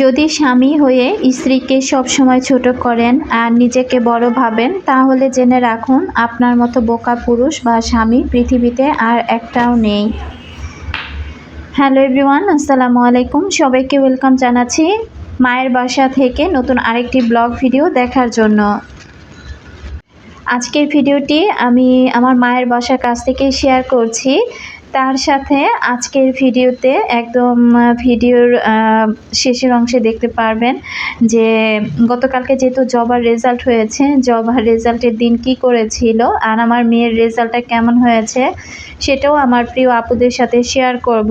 যদি স্বামী হয়ে স্ত্রীকে সবসময় ছোট করেন আর নিজেকে বড় ভাবেন, তাহলে জেনে রাখুন আপনার মতো বোকা পুরুষ বা স্বামী পৃথিবীতে আর একটাও নেই। হ্যালো এভরিওয়ান, আসসালামু আলাইকুম। সবাইকে ওয়েলকাম জানাচ্ছি মায়ের বাসা থেকে নতুন আরেকটি ব্লগ ভিডিও দেখার জন্য। আজকের ভিডিওটি আমি আমার মায়ের বাসার কাছ থেকে শেয়ার করছি। তার সাথে আজকের ভিডিওতে একদম ভিডিওর শেষের অংশে দেখতে পারবেন যে গতকালকে যেহেতু জবার রেজাল্ট হয়েছে জবার রেজাল্টের দিন কি করেছিল আর আমার মেয়ের রেজাল্টটা কেমন হয়েছে সেটাও আমার প্রিয় আপুদের সাথে শেয়ার করব।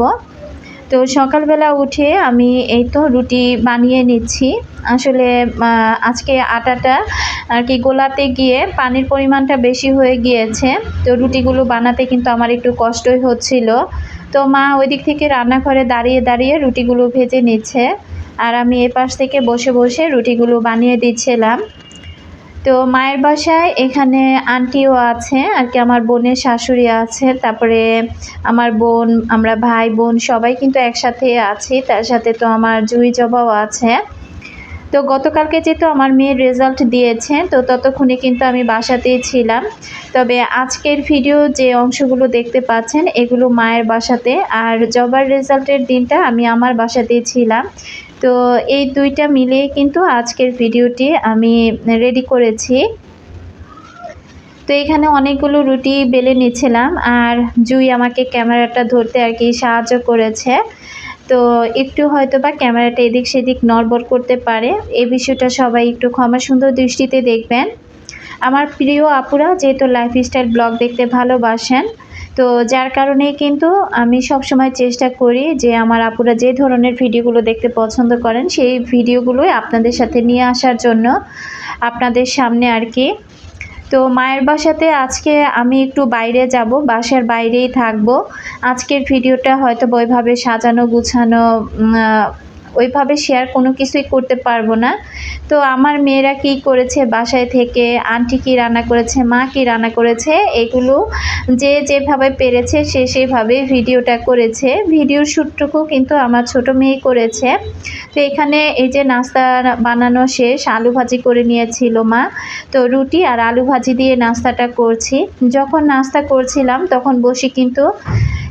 তো সকালবেলা উঠে আমি এই তো রুটি বানিয়ে নিচ্ছি। আসলে আজকে আটাটা আর কি গোলাতে গিয়ে পানির পরিমাণটা বেশি হয়ে গিয়েছে। তো রুটিগুলো বানাতে কিন্তু আমার একটু কষ্টই হচ্ছিল। তো মা ওই দিক থেকে রান্নাঘরে দাঁড়িয়ে দাঁড়িয়ে রুটিগুলো ভেজে নিচ্ছে। আর আমি এপাশ থেকে বসে বসে রুটিগুলো বানিয়ে দিচ্ছিলাম। তো মায়ের বাসায় এখানে আন্টিও আছে, আর কি আমার বোনের শাশুড়ি আছে, তারপরে আমার বোন, আমরা ভাই, বোন সবাই কিন্তু একসাথে আছি, তার সাথে তো আমার জুই জবাও আছে। তো গতকালকে যেহেতু আমার মেয়ের রেজাল্ট দিয়েছে, তো ততক্ষণে কিন্তু আমি বাসাতেই ছিলাম। তবে আজকের ভিডিও যে অংশগুলো দেখতে পাচ্ছেন, এগুলো মায়ের বাসাতে, আর জবার রেজাল্টের দিনটা আমি আমার বাসাতেই ছিলাম। তো এই দুইটা মিলিয়ে কিন্তু আজকের ভিডিওটি আমি রেডি করেছি। তো এখানে অনেকগুলো রুটি বেলে নিচ্ছিলাম আর জুই আমাকে ক্যামেরাটা ধরতে আর কি সাহায্য করেছে। তো একটু হয়তো বা ক্যামেরাটা এদিক সেদিক নড়বড় করতে পারে। এই বিষয়টা সবাই একটু ক্ষমা সুন্দর দৃষ্টিতে দেখবেন। আমার প্রিয় আপুরা, যেহেতু লাইফস্টাইল ব্লগ দেখতে ভালোবাসেন তো যার কারণে কিন্তু আমি সব সময় চেষ্টা করি যে আমার আপুরা যে ধরনের ভিডিওগুলো দেখতে পছন্দ করেন, সেই ভিডিওগুলোই আপনাদের সাথে নিয়ে আসার জন্য আপনাদের সামনে আর কি। তো মায়ের বাসাতে আজকে আমি একটু বাইরে যাব, বাসার বাইরেই থাকব। আজকের ভিডিওটা হয়তো ওইভাবে সাজানো, গুছানো ওইভাবে শেয়ার কোনো কিছুই করতে পারব না। তো আমার মেয়েরা কি করেছে? বাসায় থেকে আন্টি কি রান্না করেছে? মা কি রান্না করেছে? এগুলো যে যেভাবে পেরেছে সে সেভাবে ভিডিওটা করেছে। ভিডিওর শ্যুটটুকু কিন্তু আমার ছোট মেয়ে করেছে। তো এখানে এই যে নাস্তা বানানো শেষ, আলু ভাজি করে নিয়েছিল মা। তো রুটি আর আলু ভাজি দিয়ে নাস্তাটা করছি। যখন নাস্তা করছিলাম, তখন বসে কিন্তু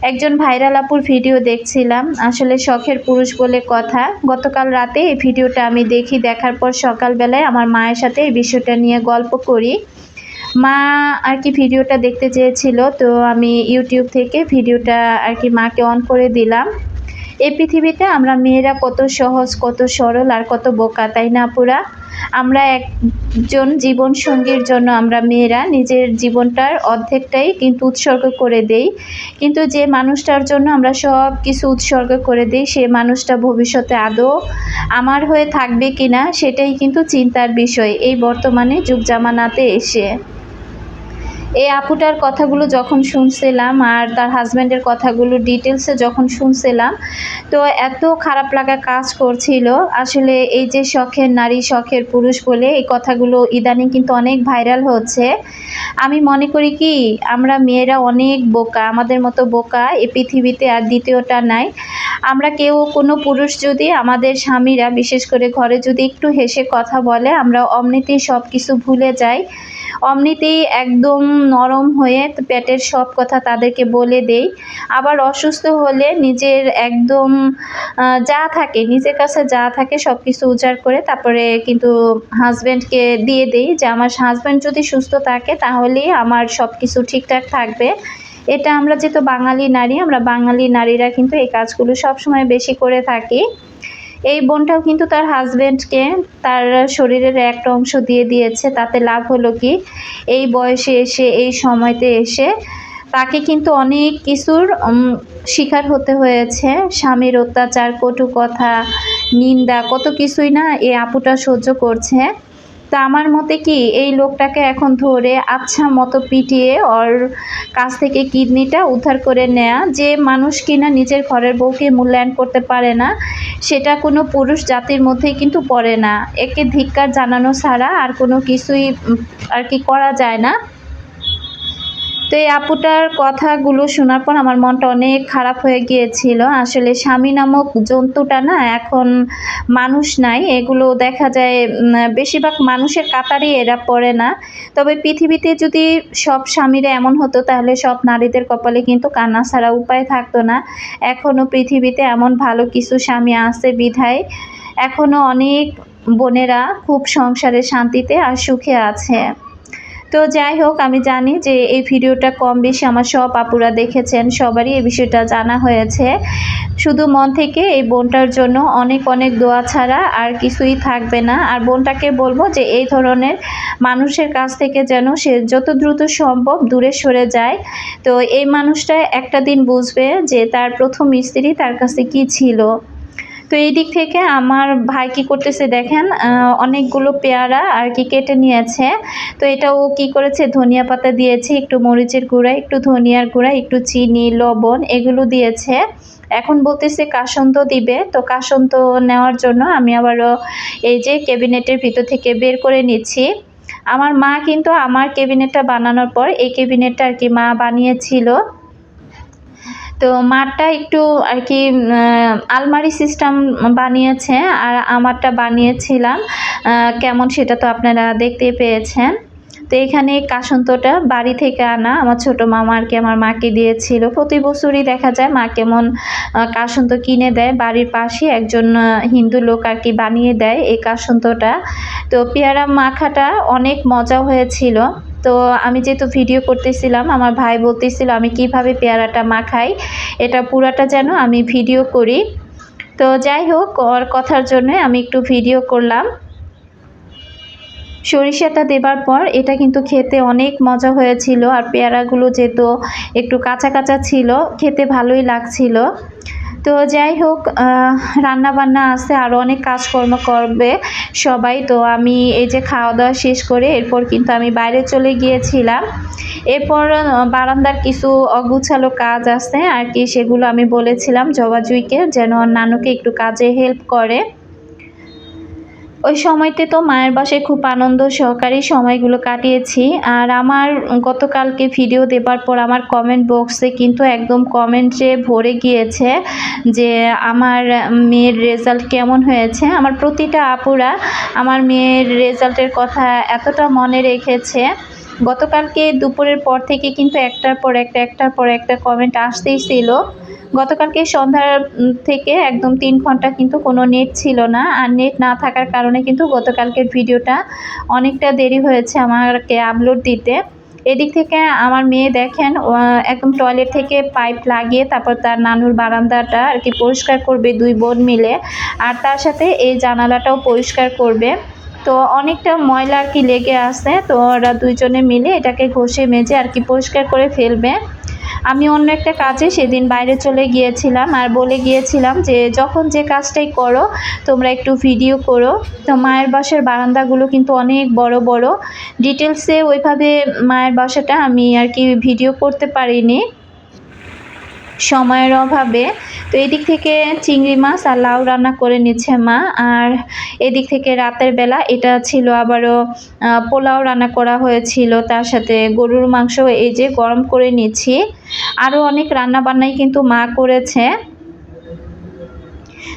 একজন ভাইরাল আপুর ভিডিও দেখছিলাম। আসলে শখের পুরুষ বলে কথা। গতকাল রাতে এই ভিডিওটা আমি দেখি, দেখার পর সকালবেলায় আমার মায়ের সাথে এই বিষয়টা নিয়ে গল্প করি। মা আর কি ভিডিওটা দেখতে চেয়েছিল, তো আমি ইউটিউব থেকে ভিডিওটা আর কি মাকে অন করে দিলাম। এই পৃথিবীতে আমরা মেয়েরা কত সহজ, কত সরল আর কত বোকা, তাই না পুরা আমরা একজন জীবন সঙ্গীর জন্য আমরা মেয়েরা নিজের জীবনটার অর্ধেকটাই কিন্তু উৎসর্গ করে দেই। কিন্তু যে মানুষটার জন্য আমরা সব কিছু উৎসর্গ করে দিই, সে মানুষটা ভবিষ্যতে আদৌ আমার হয়ে থাকবে কি না সেটাই কিন্তু চিন্তার বিষয়। এই বর্তমানে যুগ জামানাতে এসে এই আপুটার কথাগুলো যখন শুনছিলাম আর তার হাজব্যান্ডের কথাগুলো ডিটেলসে যখন শুনছিলাম, তো এত খারাপ লাগা কাজ করছিল। আসলে এই যে শখের নারী, শখের পুরুষ বলে এই কথাগুলো ইদানিং কিন্তু অনেক ভাইরাল হচ্ছে। আমি মনে করি কি, আমরা মেয়েরা অনেক বোকা, আমাদের মতো বোকা এ পৃথিবীতে আর দ্বিতীয়টা নাই। আমরা কেউ কোনো পুরুষ যদি আমাদের স্বামীরা, বিশেষ করে ঘরে যদি একটু হেসে কথা বলে, আমরা অমনিতেই সব কিছু ভুলে যাই। অমনিতেই একদম নরম হয়ে পেটের সব কথা তাদেরকে বলে দেই। আবার অসুস্থ হলে নিজের একদম যা থাকে, নিজের কাছে যা থাকে সব কিছু উজাড় করে তারপরে কিন্তু হাজব্যান্ডকে দিয়ে দেই যে, আমার হাজব্যান্ড যদি সুস্থ থাকে তাহলেই আমার সব কিছু ঠিকঠাক থাকবে। এটা আমরা যেহেতু বাঙালি নারী, আমরা বাঙালি নারীরা কিন্তু এই কাজগুলো সবসময় বেশি করে থাকি। এই বোনটাও কিন্তু তার হাজব্যান্ডকে তার শরীরের একটা অংশ দিয়ে দিয়েছে। তাতে লাভ হলো কি? এই বয়সে এসে, এই সময়তে এসে তাকে কিন্তু অনেক কিছুর শিকার হতে হয়েছে। স্বামীর অত্যাচার, কটু কথা, নিন্দা, কত কিছুই না এই আপুটা সহ্য করছে। তা আমার মতে কি, এই লোকটাকে এখন ধরে আচ্ছা মতো পিটিয়ে ওর কাছ থেকে কিডনিটা উদ্ধার করে নেয়া, যে মানুষ কিনা নিজের ঘরের বউকে মূল্যায়ন করতে পারে না, সেটা কোনো পুরুষ জাতির মধ্যেই কিন্তু পড়ে না। একে ধিক্কার জানানো ছাড়া আর কোনো কিছুই আর কি করা যায় না। তো এই আপুটার কথাগুলো শোনার পর আমার মনটা অনেক খারাপ হয়ে গিয়েছিল। আসলে স্বামী নামক জন্তুটা না এখন মানুষ নাই, এগুলো দেখা যায় বেশিরভাগ মানুষের কাতারই এরা পড়ে না। তবে পৃথিবীতে যদি সব স্বামীরা এমন হতো, তাহলে সব নারীদের কপালে কিন্তু কান্না ছাড়া উপায় থাকতো না। এখনও পৃথিবীতে এমন ভালো কিছু স্বামী আছে বিধায়। এখনও অনেক বোনেরা খুব সংসারে শান্তিতে আর সুখে আছে। তো যাই হোক, আমি জানি যে এই ভিডিওটা কম বেশি আমার সব আপুরা দেখেছেন, সবারই এই বিষয়টা জানা হয়েছে। শুধু মন থেকে এই বোনটার জন্য অনেক অনেক দোয়া ছাড়া আর কিছুই থাকবে না। আর বোনটাকে বলব যে এই ধরনের মানুষের কাছ থেকে যেন সে যত দ্রুত সম্ভব দূরে সরে যায়। তো এই মানুষটা একটা দিন বুঝবে যে তার প্রথম স্ত্রী তার কাছে কি ছিল। তো এই দিক থেকে আমার ভাই কি করতেছে দেখেন অনেকগুলো পেয়ারা আর কি কেটে নিয়েছে। তো এটা ও কি করেছে? ধনিয়া পাতা দিয়েছে, একটু মরিচের গুঁড়া, একটু ধনিয়ার গুঁড়া, একটু চিনি, লবণ এগুলো দিয়েছে। এখন বলতেছে কাসন্ত দিবে, তো কাসন্ত নেওয়ার জন্য আমি আবারও এই যে ক্যাবিনেটের ভিতর থেকে বের করে নিচ্ছি। আমার মা কিন্তু আমার ক্যাবিনেটটা বানানোর পর এই ক্যাবিনেটটা আর কি মা বানিয়েছিল। তো মাঠটা একটু আর কি আলমারি সিস্টেম বানিয়েছে আর আমারটা বানিয়েছিলাম কেমন সেটা তো আপনারা দেখতেই পেয়েছেন। তো এখানে কাসন্তটা বাড়ি থেকে আনা, আমার ছোট মামা আর কি আমার মাকে দিয়েছিল। প্রতি বছরই দেখা যায় মা কেমন কাসন্ত কিনে দেয় বাড়ির পাশে, একজন হিন্দু লোক আর কি বানিয়ে দেয় এই কাসন্তটা। তো পেয়ারা মাখাটা অনেক মজা হয়েছিল। তো আমি যেহেতু ভিডিও করতেছিলাম, আমার ভাই বলতেছিল আমি কীভাবে পেয়ারাটা মাখাই, এটা পুরাটা যেন আমি ভিডিও করি। তো যাই হোক, ওর কথার জন্য আমি একটু ভিডিও করলাম। সরিষাটা দেবার পর এটা কিন্তু খেতে অনেক মজা হয়েছিল, আর পেয়ারাগুলো যেহেতু একটু কাঁচা কাঁচা ছিল, খেতে ভালোই লাগছিল। তো যাই হোক রান্না বান্না আছে আরও অনেক কাজকর্ম করবে সবাই। তো আমি এই যে খাওয়া দাওয়া শেষ করে এরপর কিন্তু আমি বাইরে চলে গিয়েছিলাম। এরপর বারান্দার কিছু অগুছালো কাজ আছে আর কি, সেগুলো আমি বলেছিলাম জবাজুইকে যেন নানুকে একটু কাজে হেল্প করে। ওই সময়তে তো মায়ের বাসায় খুব আনন্দ সহকারে সময়গুলো কাটিয়েছি। আর আমার গতকালকে ভিডিও দেবার পর আমার কমেন্ট বক্সে কিন্তু একদম কমেন্টে ভরে গিয়েছে যে আমার মেয়ের রেজাল্ট কেমন হয়েছে। আমার প্রতিটা আপুরা আমার মেয়ের রেজাল্টের কথা এতটা মনে রেখেছে। গতকালকে দুপুরের পর থেকে কিন্তু একটার পর একটা, একটার পর একটা কমেন্ট আসতেই ছিল। গতকালকে সন্ধ্যার থেকে একদম তিন ঘণ্টা কিন্তু কোনো নেট ছিল না। আর নেট না থাকার কারণে কিন্তু গতকালকের ভিডিওটা অনেকটা দেরি হয়েছে আমাকে আপলোড দিতে। এদিক থেকে আমার মেয়ে দেখেন একদম টয়লেট থেকে পাইপ লাগিয়ে তারপর তার নানুর বারান্দাটা আর কি পরিষ্কার করবে দুই বোন মিলে। আর তার সাথে এই জানালাটাও পরিষ্কার করবে। তো অনেকটা ময়লা আর কি লেগে আছে। তো ওরা দুইজনে মিলে এটাকে ঘষে মেজে আর কি পরিষ্কার করে ফেলবে। আমি অন্য একটা কাজে সেদিন বাইরে চলে গিয়েছিলাম আর বলে গিয়েছিলাম যে, যখন যে কাজটাই করো, তোমরা একটু ভিডিও করো। তো মায়ের বাসার বারান্দাগুলো কিন্তু অনেক বড় বড়। ডিটেলসে ওইভাবে মায়ের বাসাটা আমি আর কি ভিডিও করতে পারিনি। সময়ের অভাবে। তো এদিক থেকে চিংড়ি মাছ আর লাউ রান্না করে নিচ্ছে মা। আর এদিক থেকে রাতের বেলা এটা ছিল আবারও পোলাও রান্না করা হয়েছিল। তার সাথে গরুর মাংস এই যে গরম করে নিচ্ছি। আরও অনেক রান্না বান্নাই কিন্তু মা করেছে।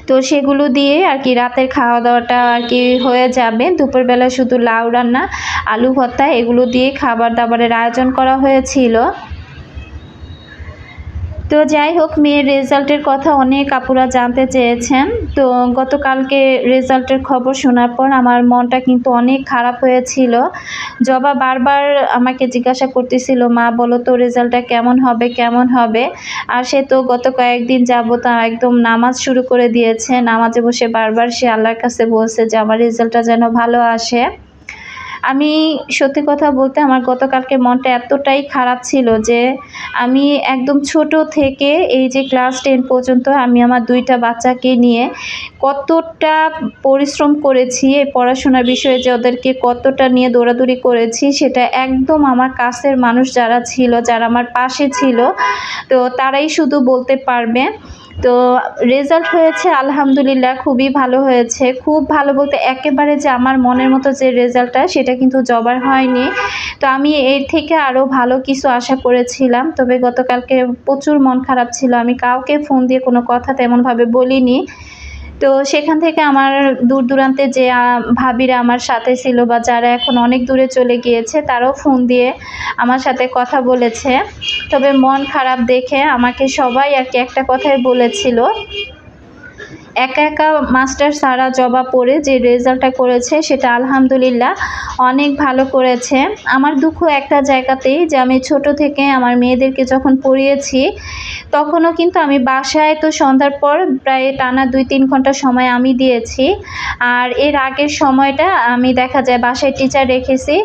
তো সেগুলো দিয়ে আর কি রাতের খাওয়া দাওয়াটা আর কি হয়ে যাবে। দুপুরবেলা শুধু লাউ রান্না, আলু ভর্তা এগুলো দিয়ে খাবার দাবারের আয়োজন করা হয়েছিল। তো যাই হোক, মেয়ের রেজাল্টের কথা অনেক আপুরা জানতে চেয়েছেন। তো গতকালকে রেজাল্টের খবর শোনার পর আমার মনটা কিন্তু অনেক খারাপ হয়েছিল। জবা বারবার আমাকে জিজ্ঞাসা করতেছিল, মা, বলো তো রেজাল্টটা কেমন হবে কেমন হবে? আর সে তো গত কয়েকদিন যাবত একদম নামাজ শুরু করে দিয়েছে। নামাজে বসে বারবার সে আল্লাহর কাছে বলছে যে, আমার রেজাল্টটা যেন ভালো আসে। আমি সত্যি কথা বলতে আমার গতকালকে মনটা এতটাই খারাপ ছিল যে আমি একদম ছোট থেকে এই যে ক্লাস টেন পর্যন্ত আমি আমার দুইটা বাচ্চাকে নিয়ে কতটা পরিশ্রম করেছি, এই পড়াশোনার বিষয়ে যে ওদেরকে কতটা নিয়ে দৌড়াদৌড়ি করেছি, সেটা একদম আমার কাছের মানুষ যারা ছিল, যারা আমার পাশে ছিল, তো তারাই শুধু বলতে পারবে। তো রেজাল্ট হয়েছে, আলহামদুলিল্লাহ, খুবই ভালো হয়েছে। খুব ভালো বলতে একেবারে যে আমার মনের মতো যে রেজাল্টটা সেটা কিন্তু জবার হয়নি। তো আমি এর থেকে আরও ভালো কিছু আশা করেছিলাম। তবে গতকালকে প্রচুর মন খারাপ ছিল। আমি কাউকে ফোন দিয়ে কোনো কথা তেমনভাবে বলিনি। তো সেখান থেকে আমার দূর দূরান্তে যে ভাবিরা আমার সাথে ছিল বা যারা এখন অনেক দূরে চলে গিয়েছে, তারাও ফোন দিয়ে আমার সাথে কথা বলেছে। তবে মন খারাপ দেখে আমাকে সবাই আর কি একটা কথাই বলেছিল। একা একা মাস্টার সারা জবা পড়ে যে রেজাল্টটা করেছে সেটা আলহামদুলিল্লাহ অনেক ভালো করেছে। আমার দুঃখ একটা জায়গাতেই যে আমি ছোট থেকে আমার মেয়েদেরকে যখন পড়িয়েছি, তখনও কিন্তু আমি বাসায় তো সন্ধ্যার পর প্রায় টানা দুই তিন ঘণ্টা সময় আমি দিয়েছি। আর এর আগের সময়টা আমি দেখা যায় বাসায় টিচার রেখেছি,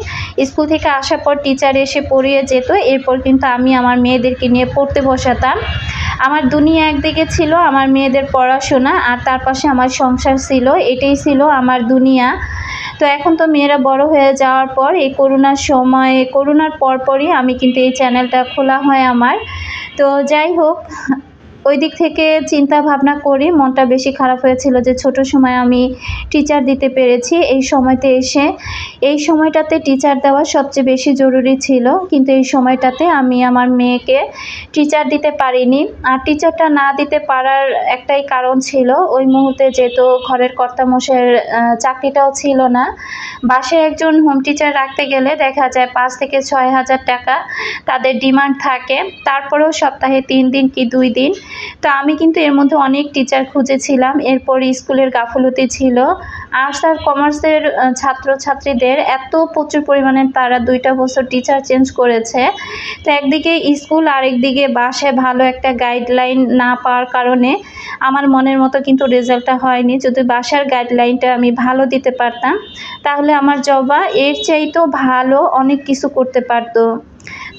স্কুল থেকে আসার পর টিচার এসে পড়িয়ে যেত, এরপর কিন্তু আমি আমার মেয়েদেরকে নিয়ে পড়তে বসাতাম। আমার দুনিয়া একদিকে ছিল, আমার মেয়েদের পড়াশোনা আর তার পাশে আমার সংসার ছিল, এটাই ছিল আমার দুনিয়া। তো এখন তো মেয়েরা বড় হয়ে যাওয়ার পর এই করোনার সময়ে, করোনার পরপরই আমি কিন্তু এই চ্যানেলটা খোলা হয় আমার। তো যাই হোক ওই দিক থেকে চিন্তা ভাবনা করি মনটা বেশি খারাপ হয়েছিল যে ছোট সময় আমি টিচার দিতে পেরেছি, এই সময়তে এসে, এই সময়টাতে টিচার দেওয়া সবচেয়ে বেশি জরুরি ছিল। কিন্তু এই সময়টাতে আমি আমার মেয়েকে টিচার দিতে পারিনি। আর টিচারটা না দিতে পারার একটাই কারণ ছিল, ওই মুহূর্তে যেহেতু ঘরের কর্তামশের চাকরিটাও ছিল না বাসে একজন হোম টিচার রাখতে গেলে দেখা যায় পাঁচ থেকে ছয় হাজার টাকা তাদের ডিমান্ড থাকে। তারপরেও সপ্তাহে তিন দিন কি দুই দিন তো আমি কিন্তু এর মধ্যে অনেক টিচার খুঁজেছিলাম। এরপর স্কুলের গাফলতি ছিল। আর্টস আর কমার্সের ছাত্রছাত্রীদের এত প্রচুর পরিমাণে তারা দুইটা বছর টিচার চেঞ্জ করেছে। তো একদিকে স্কুল আর একদিকে বাসায় ভালো একটা গাইডলাইন না পাওয়ার কারণে আমার মনের মতো কিন্তু রেজাল্টটা হয়নি। যদি বাসার গাইডলাইনটা আমি ভালো দিতে পারতাম, তাহলে আমার জবা এর চাইতেও ভালো অনেক কিছু করতে পারতো।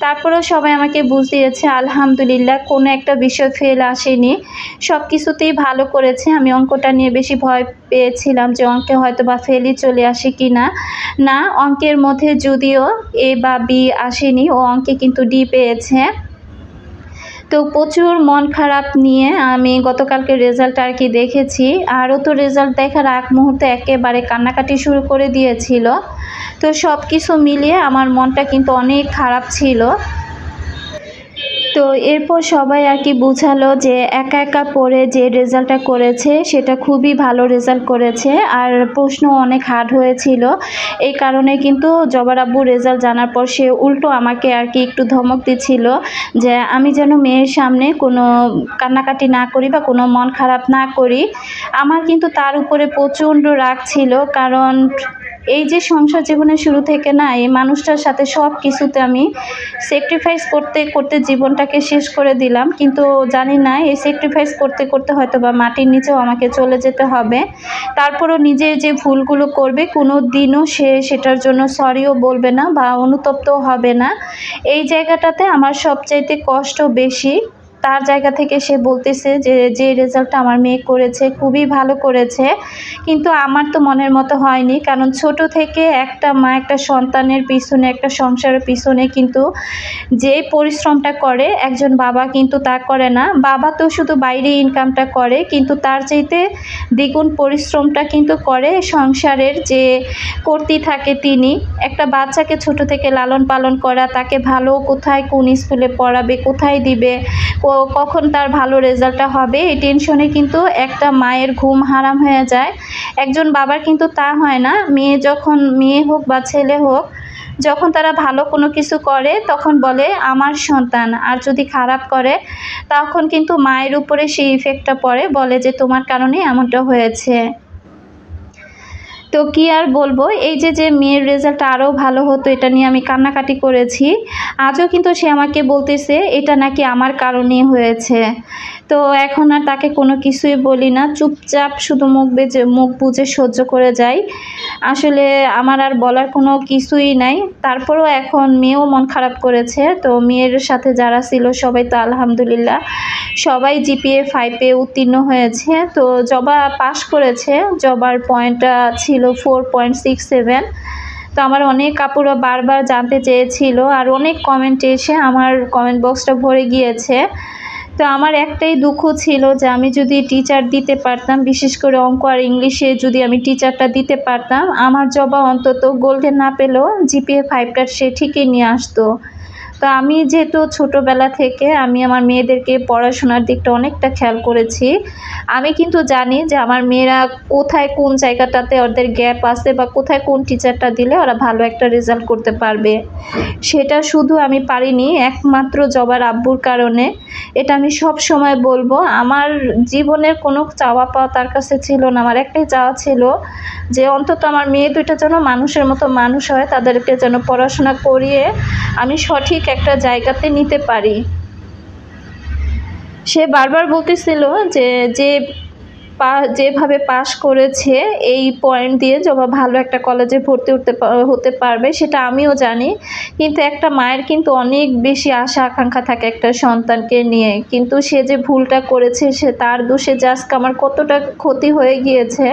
তারপরেও সবাই আমাকে বুঝ দিয়েছে, আলহামদুলিল্লাহ, কোনো একটা বিষয় ফেল আসেনি। সব কিছুতেই ভালো করেছে। আমি অঙ্কটা নিয়ে বেশি ভয় পেয়েছিলাম যে অঙ্কে হয়তো বা ফেলই চলে আসে কি না না অঙ্কের মধ্যে যদিও এ বা বি আসেনি, ও অঙ্কে কিন্তু ডি পেয়েছে। তো প্রচুর মন খারাপ নিয়ে আমি গতকালকে রেজাল্ট আর কি দেখেছি। আরও তো রেজাল্ট দেখার আগ মুহূর্তে একেবারে কান্নাকাটি শুরু করে দিয়েছিল। তো সব কিছু মিলিয়ে আমার মনটা কিন্তু অনেক খারাপ ছিল। তো এরপর সবাই আর কি বুঝালো যে একা একা পড়ে যে রেজাল্টটা করেছে, সেটা খুবই ভালো রেজাল্ট করেছে। আর প্রশ্ন অনেক হার্ড হয়েছিল। এই কারণে কিন্তু জবার আব্বু রেজাল্ট জানার পর সে উল্টো আমাকে আর কি একটু ধমক দিচ্ছিল যে, আমি যেন মেয়ের সামনে কোনো কান্নাকাটি না করি বা কোনো মন খারাপ না করি। আমার কিন্তু তার উপরে প্রচণ্ড রাগ ছিল কারণ এই যে সংসার জীবনের শুরু থেকে না, এই মানুষটার সাথে সব কিছুতে আমি স্যাক্রিফাইস করতে করতে জীবনটাকে শেষ করে দিলাম। কিন্তু জানি না, এই স্যাক্রিফাইস করতে করতে হয়তো বা মাটির নিচেও আমাকে চলে যেতে হবে। তারপরও নিজের যে ভুলগুলো করবে কোনো দিনও সে সেটার জন্য সরিও বলবে না বা অনুতপ্তও হবে না। এই জায়গাটাতে আমার সবচাইতে কষ্ট বেশি। তার জায়গা থেকে সে বলতেছে যে যে রেজাল্টটা আমার মেয়ে করেছে, খুবই ভালো করেছে। কিন্তু আমার তো মনের মতো হয়নি। কারণ ছোট থেকে একটা মা একটা সন্তানের পিছনে, একটা সংসারের পিছনে কিন্তু যে পরিশ্রমটা করে, একজন বাবা কিন্তু তা করে না। বাবা তো শুধু বাইরে ইনকামটা করে, কিন্তু তার চাইতে দ্বিগুণ পরিশ্রমটা কিন্তু করে সংসারের যে কর্তি থাকে তিনি। একটা বাচ্চাকে ছোট থেকে লালন পালন করা, তাকে ভালো কোথায়, কোন স্কুলে পড়াবে, কোথায় দিবে কখন তার ভালো রেজাল্টটা হবে, এই টেনশনে কিন্তু একটা মায়ের ঘুম হারাম হয়ে যায়। একজন বাবার কিন্তু তা হয় না। মেয়ে যখন মেয়ে হোক বা ছেলে হোক, যখন তারা ভালো কোনো কিছু করে, তখন বলে, আমার সন্তান, আর যদি খারাপ করে? তখন কিন্তু মায়ের উপরে সেই ইফেক্টটা পড়ে, বলে যে, তোমার কারণে এমনটা হয়েছে। তো কি আর বলব? এই যে যে মেয়ের রেজাল্ট আরও ভালো হতো, এটা নিয়ে আমি কান্নাকাটি করেছি। আজও কিন্তু সে আমাকে বলতেছে, এটা নাকি আমার কারণে হয়েছে। তো এখন আর তাকে কোনো কিছুই বলি না। চুপচাপ শুধু মুখ বেজে, মুখ বুঝে সহ্য করে যাই। আসলে আমার আর বলার কোনো কিছুই নাই। তারপরেও এখন মেয়েও মন খারাপ করেছে, তো মেয়ের সাথে যারা ছিল সবাই তো আলহামদুলিল্লাহ সবাই জিপিএ ফাইভে উত্তীর্ণ হয়েছে। তো জবা পাশ করেছে, জবার পয়েন্টটা ছিল ফোর পয়েন্ট সিক্স সেভেন তো আমার অনেক কাপড়ও বারবার জানতে চেয়েছিল, আর অনেক কমেন্ট এসে আমার কমেন্ট বক্সটা ভরে গিয়েছে। তো আমার একটাই দুঃখ ছিল যে আমি যদি টিচার দিতে পারতাম, বিশেষ করে অঙ্ক আর ইংলিশে যদি আমি টিচারটা দিতে পারতাম, আমার জবা অন্তত গোল্ডেন না পেলেও জিপিএ ফাইভটা সে ঠিকই নিয়ে আসতো। তো আমি যেহেতু ছোটোবেলা থেকে আমি আমার মেয়েদেরকে পড়াশোনার দিকটা অনেকটা খেয়াল করেছি, আমি কিন্তু জানি যে আমার মেয়েরা কোথায় কোন জায়গাটাতে ওদের গ্যাপ আছে বা কোথায় কোন টিচারটা দিলে ওরা ভালো একটা রেজাল্ট করতে পারবে। সেটা শুধু আমি পারিনি, একমাত্র জবার আব্বুর কারণে। এটা আমি সব সময় বলব, আমার জীবনের কোনো চাওয়া পাওয়া তার কাছে ছিল না, আমার একটাই চাওয়া ছিল যে অন্তত আমার মেয়ে দুইটা যেন মানুষের মতো মানুষ হয়, তাদেরকে যেন পড়াশোনা করিয়ে আমি সঠিক একটা জায়গাতে নিতে পারি। সে বারবার বলতেছিল যে যে যেভাবে পাশ করেছে, এই পয়েন্ট দিয়ে জবা ভালো একটা কলেজে ভর্তি হতে হতে পারবে, সেটা আমিও জানি। কিন্তু একটা মায়ের কিন্তু অনেক বেশি আশা, আকাঙ্ক্ষা থাকে একটা সন্তানকে নিয়ে। কিন্তু সে যে ভুলটা করেছে, সে তার দোষে জাস্ট আমার কতটা ক্ষতি হয়ে গিয়েছে,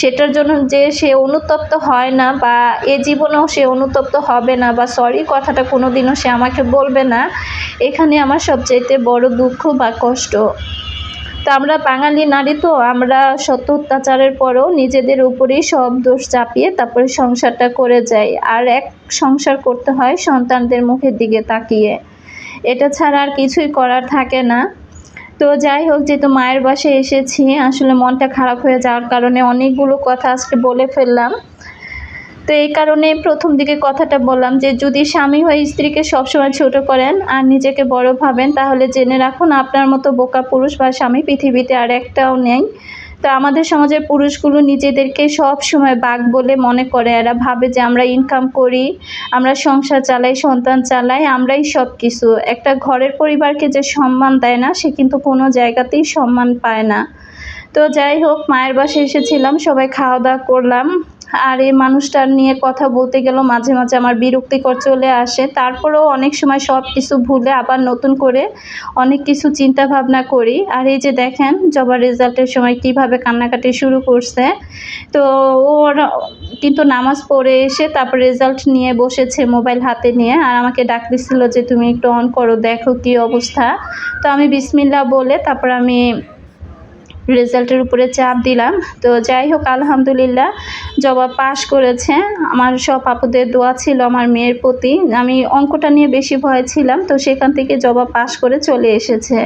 সেটার জন্য যে সে অনুতপ্ত হয় না বা এ জীবনেও সে অনুতপ্ত হবে না বা সরি কথাটা কোনো দিনও সে আমাকে বলবে না, এখানে আমার সবচাইতে বড় দুঃখ বা কষ্ট। তো আমরা বাঙালি নারী তো, আমরা সত্য অত্যাচারের পরেও নিজেদের উপরেই সব দোষ চাপিয়ে তারপরে সংসারটা করে যাই। আর এক সংসার করতে হয় সন্তানদের মুখের দিকে তাকিয়ে। এটা ছাড়া আর কিছুই করার থাকে না। তো যাই হোক, যেহেতু মায়ের বাসায় এসেছি, আসলে মনটা খারাপ হয়ে যাওয়ার কারণে অনেকগুলো কথা আজকে বলে ফেললাম। তো এই কারণে প্রথম দিকে কথাটা বললাম যে, যদি স্বামী হয়ে, স্ত্রীকে সবসময় ছোট করেন আর নিজেকে বড় ভাবেন, তাহলে জেনে রাখুন আপনার মতো বোকা পুরুষ বা স্বামী পৃথিবীতে আর একটাও নেই। তো আমাদের সমাজের পুরুষগুলো নিজেদেরকে সব সময় বাঘ বলে মনে করে। এরা ভাবে যে, আমরা ইনকাম করি, আমরা সংসার চালাই, সন্তান চালাই, আমরাই সব কিছু একটা ঘরের পরিবারকে যে সম্মান দেয় না, সে কিন্তু কোনো জায়গাতেই সম্মান পায় না। তো যাই হোক, মায়ের বাসে এসেছিলাম, সবাই খাওয়া দাওয়া করলাম। আর এই মানুষটার নিয়ে কথা বলতে গেলেও মাঝে মাঝে আমার বিরক্তিকর চলে আসে। তারপরেও অনেক সময় সব কিছু ভুলে আবার নতুন করে অনেক কিছু চিন্তা ভাবনা করি। আর এই যে দেখেন, জবার রেজাল্টের সময় কীভাবে কান্নাকাটি শুরু করছে। তো ওর কিন্তু নামাজ পড়ে এসে তারপর রেজাল্ট নিয়ে বসেছে মোবাইল হাতে নিয়ে। আর আমাকে ডাক দিচ্ছিল যে, তুমি একটু অন করো, দেখো কি অবস্থা। তো আমি বিসমিল্লা বলে তারপর আমি রেজাল্টের উপরে চাপ দিলাম। তো যাই হোক, আলহামদুলিল্লাহ জবাব পাশ করেছে। আমার সব আপুদের দোয়া ছিল আমার মেয়ের প্রতি। আমি অঙ্কটা নিয়ে বেশি ভয় ছিলাম, তো সেখান থেকে জবাব পাশ করে চলে এসেছে।